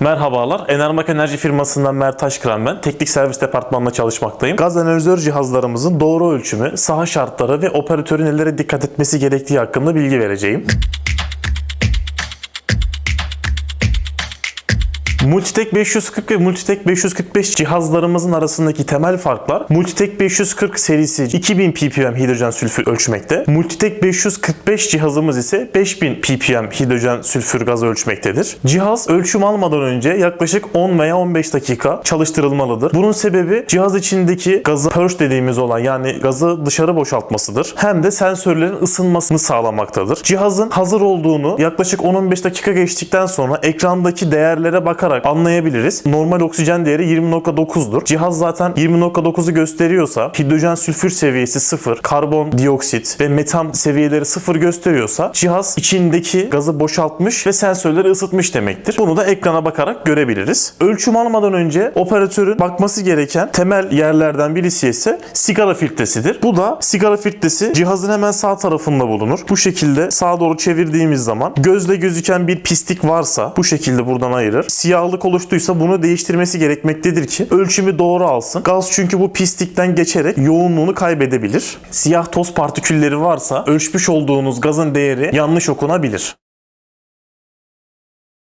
Merhabalar, Enermak Enerji firmasından Mert Taşkıran ben. Teknik servis departmanında çalışmaktayım. Gaz analizör cihazlarımızın doğru ölçümü, saha şartları ve operatörün nelere dikkat etmesi gerektiği hakkında bilgi vereceğim. Multitek 540 ve Multitek 545 cihazlarımızın arasındaki temel farklar Multitek 540 serisi 2000 ppm hidrojen sülfür ölçmekte. Multitek 545 cihazımız ise 5000 ppm hidrojen sülfür gazı ölçmektedir. Cihaz ölçüm almadan önce yaklaşık 10 veya 15 dakika çalıştırılmalıdır. Bunun sebebi cihaz içindeki gazı purge dediğimiz olan yani gazı dışarı boşaltmasıdır. Hem de sensörlerin ısınmasını sağlamaktadır. Cihazın hazır olduğunu yaklaşık 10-15 dakika geçtikten sonra ekrandaki değerlere bakarak anlayabiliriz. Normal oksijen değeri 20.9'dur. Cihaz zaten 20.9'u gösteriyorsa, hidrojen sülfür seviyesi 0, karbon dioksit ve metan seviyeleri 0 gösteriyorsa cihaz içindeki gazı boşaltmış ve sensörleri ısıtmış demektir. Bunu da ekrana bakarak görebiliriz. Ölçüm almadan önce operatörün bakması gereken temel yerlerden birisi ise sigara filtresidir. Bu da sigara filtresi cihazın hemen sağ tarafında bulunur. Bu şekilde sağa doğru çevirdiğimiz zaman gözle gözüken bir pislik varsa bu şekilde buradan ayırır. Siyahlık oluştuysa bunu değiştirmesi gerekmektedir ki ölçümü doğru alsın. Gaz çünkü bu pislikten geçerek yoğunluğunu kaybedebilir. Siyah toz partikülleri varsa ölçmüş olduğunuz gazın değeri yanlış okunabilir.